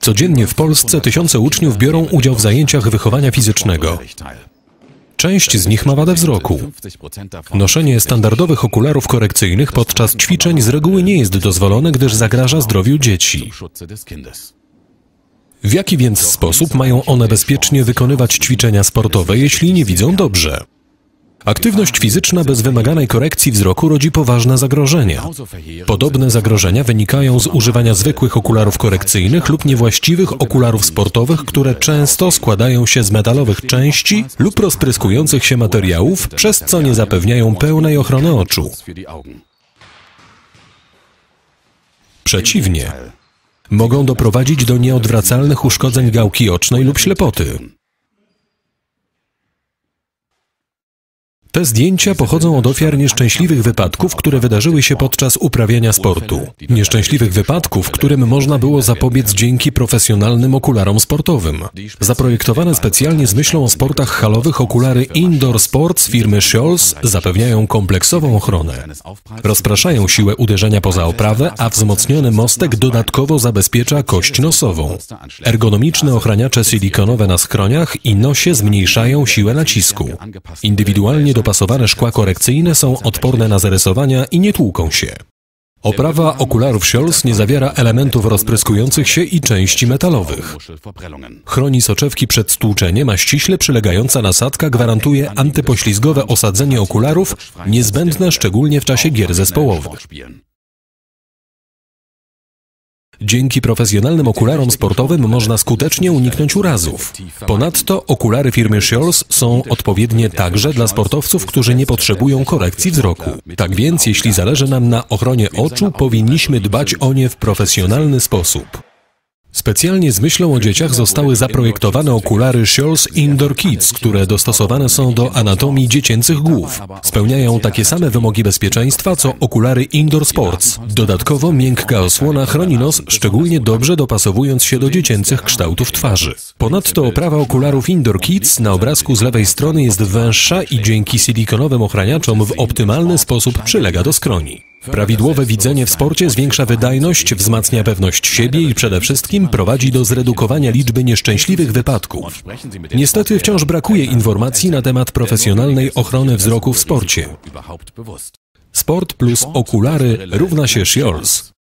Codziennie w Polsce tysiące uczniów biorą udział w zajęciach wychowania fizycznego. Część z nich ma wadę wzroku. Noszenie standardowych okularów korekcyjnych podczas ćwiczeń z reguły nie jest dozwolone, gdyż zagraża zdrowiu dzieci. W jaki więc sposób mają one bezpiecznie wykonywać ćwiczenia sportowe, jeśli nie widzą dobrze? Aktywność fizyczna bez wymaganej korekcji wzroku rodzi poważne zagrożenia. Podobne zagrożenia wynikają z używania zwykłych okularów korekcyjnych lub niewłaściwych okularów sportowych, które często składają się z metalowych części lub rozpryskujących się materiałów, przez co nie zapewniają pełnej ochrony oczu. Przeciwnie, mogą doprowadzić do nieodwracalnych uszkodzeń gałki ocznej lub ślepoty. Te zdjęcia pochodzą od ofiar nieszczęśliwych wypadków, które wydarzyły się podczas uprawiania sportu. Nieszczęśliwych wypadków, którym można było zapobiec dzięki profesjonalnym okularom sportowym. Zaprojektowane specjalnie z myślą o sportach halowych okulary Indoor Sports firmy Scholz zapewniają kompleksową ochronę. Rozpraszają siłę uderzenia poza oprawę, a wzmocniony mostek dodatkowo zabezpiecza kość nosową. Ergonomiczne ochraniacze silikonowe na skroniach i nosie zmniejszają siłę nacisku. Indywidualnie do dopasowane szkła korekcyjne są odporne na zarysowania i nie tłuką się. Oprawa okularów Scholz nie zawiera elementów rozpryskujących się i części metalowych. Chroni soczewki przed stłuczeniem, a ściśle przylegająca nasadka gwarantuje antypoślizgowe osadzenie okularów, niezbędne szczególnie w czasie gier zespołowych. Dzięki profesjonalnym okularom sportowym można skutecznie uniknąć urazów. Ponadto okulary firmy Scholz są odpowiednie także dla sportowców, którzy nie potrzebują korekcji wzroku. Tak więc, jeśli zależy nam na ochronie oczu, powinniśmy dbać o nie w profesjonalny sposób. Specjalnie z myślą o dzieciach zostały zaprojektowane okulary Scholz Indoor Kids, które dostosowane są do anatomii dziecięcych głów. Spełniają takie same wymogi bezpieczeństwa, co okulary Indoor Sports. Dodatkowo miękka osłona chroni nos, szczególnie dobrze dopasowując się do dziecięcych kształtów twarzy. Ponadto oprawa okularów Indoor Kids na obrazku z lewej strony jest węższa i dzięki silikonowym ochraniaczom w optymalny sposób przylega do skroni. Prawidłowe widzenie w sporcie zwiększa wydajność, wzmacnia pewność siebie i przede wszystkim prowadzi do zredukowania liczby nieszczęśliwych wypadków. Niestety wciąż brakuje informacji na temat profesjonalnej ochrony wzroku w sporcie. Sport plus okulary równa się Scholz.